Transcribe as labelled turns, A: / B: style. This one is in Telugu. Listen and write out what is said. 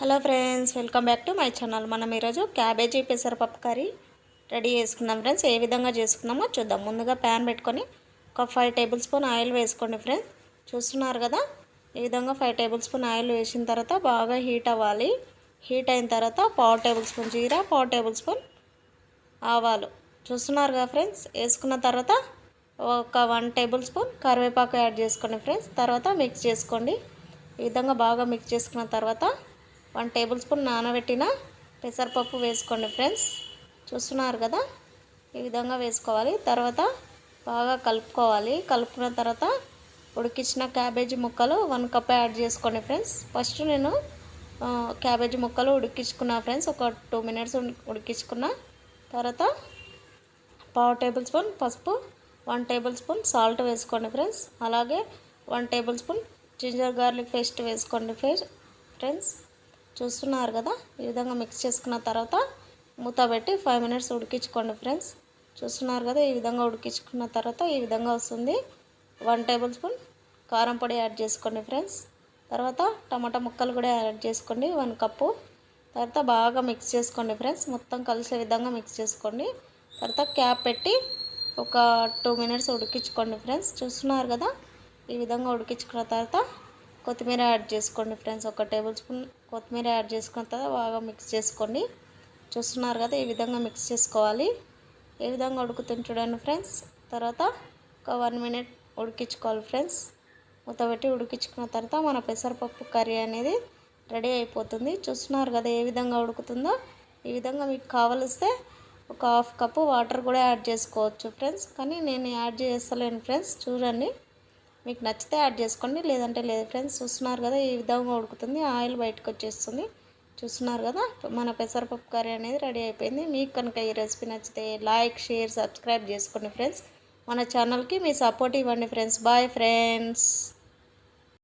A: Hello friends welcome back to my channel. మనం ఈరోజు క్యాబేజీ పెసరపప్పు కర్రీ రెడీ చేసుకుందాం ఫ్రెండ్స్. ఏ విధంగా చేసుకుందామో చూద్దాం. ముందుగా ప్యాన్ పెట్టుకొని ఒక ఫైవ్ టేబుల్ స్పూన్ ఆయిల్ వేసుకోండి ఫ్రెండ్స్. చూస్తున్నారు కదా? ఈ విధంగా ఫైవ్ టేబుల్ స్పూన్ ఆయిల్ వేసిన తర్వాత బాగా హీట్ అవ్వాలి. హీట్ అయిన తర్వాత పావు టేబుల్ స్పూన్ జీరా పావు టేబుల్ స్పూన్ ఆవాలు. చూస్తున్నారు కదా ఫ్రెండ్స్? వేసుకున్న తర్వాత ఒక వన్ టేబుల్ స్పూన్ కరివేపాకు యాడ్ చేసుకోండి ఫ్రెండ్స్. తర్వాత మిక్స్ చేసుకోండి. ఈ విధంగా బాగా మిక్స్ చేసుకున్న తర్వాత వన్ టేబుల్ స్పూన్ నానబెట్టిన పెసరపప్పు వేసుకోండి ఫ్రెండ్స్. చూస్తున్నారు కదా? ఈ విధంగా వేసుకోవాలి. తర్వాత బాగా కలుపుకోవాలి. కలుపుకున్న తర్వాత ఉడికించిన క్యాబేజీ ముక్కలు వన్ కప్ యాడ్ చేసుకోండి ఫ్రెండ్స్. ఫస్ట్ నేను క్యాబేజీ ముక్కలు ఉడికించుకున్నా ఫ్రెండ్స్. ఒక టూ మినిట్స్ ఉడికించుకున్న తర్వాత పావు టేబుల్ స్పూన్ పసుపు వన్ టేబుల్ స్పూన్ సాల్ట్ వేసుకోండి ఫ్రెండ్స్. అలాగే one tablespoon ginger garlic paste వేసుకోండి ఫ్రెండ్స్. చూస్తున్నారు కదా? ఈ విధంగా మిక్స్ చేసుకున్న తర్వాత మూత పెట్టి ఫైవ్ మినిట్స్ ఉడికించుకోండి ఫ్రెండ్స్ చూస్తున్నారు కదా? ఈ విధంగా ఉడికించుకున్న తర్వాత ఈ విధంగా వస్తుంది. వన్ టేబుల్ స్పూన్ కారం పొడి యాడ్ చేసుకోండి ఫ్రెండ్స్ తర్వాత టమాటా ముక్కలు కూడా యాడ్ చేసుకోండి వన్ కప్పు తర్వాత బాగా మిక్స్ చేసుకోండి ఫ్రెండ్స్ మొత్తం కలిసే విధంగా మిక్స్ చేసుకోండి. తర్వాత క్యాప్ పెట్టి ఒక టూ మినిట్స్ ఉడికించుకోండి ఫ్రెండ్స్ చూస్తున్నారు కదా? ఈ విధంగా ఉడికించుకున్న తర్వాత కొత్తిమీర యాడ్ చేసుకోండి ఫ్రెండ్స్ ఒక టేబుల్ స్పూన్ కొత్తిమీర యాడ్ చేసుకున్న తర్వాత బాగా మిక్స్ చేసుకోండి. చూస్తున్నారు కదా ఈ విధంగా మిక్స్ చేసుకోవాలి. ఏ విధంగా ఉడుకుతుంది చూడండి ఫ్రెండ్స్ తర్వాత ఒక వన్ మినిట్ ఉడికించుకోవాలి ఫ్రెండ్స్ మూత పెట్టి ఉడికించుకున్న తర్వాత మన పెసరపప్పు కర్రీ అనేది రెడీ అయిపోతుంది. చూస్తున్నారు కదా ఏ విధంగా ఉడుకుతుందో. ఈ విధంగా మీకు కావలిస్తే ఒక హాఫ్ కప్పు వాటర్ కూడా యాడ్ చేసుకోవచ్చు ఫ్రెండ్స్ కానీ నేను యాడ్ చేస్తలేను ఫ్రెండ్స్ చూడండి. మీకు నచ్చితే యాడ్ చేసుకోండి. లేదంటే లేదు ఫ్రెండ్స్ చూస్తున్నారు కదా ఈ విధంగా ఉడుకుతుంది. ఆయిల్ బయటకు వచ్చేస్తుంది. చూస్తున్నారు కదా మన పెసరపప్పు కర్రీ అనేది రెడీ అయిపోయింది. మీకు కనుక ఈ రెసిపీ నచ్చితే లైక్ షేర్ సబ్స్క్రైబ్ చేసుకోండి ఫ్రెండ్స్. మన ఛానల్కి మీ సపోర్ట్ ఇవ్వండి ఫ్రెండ్స్. Bye friends.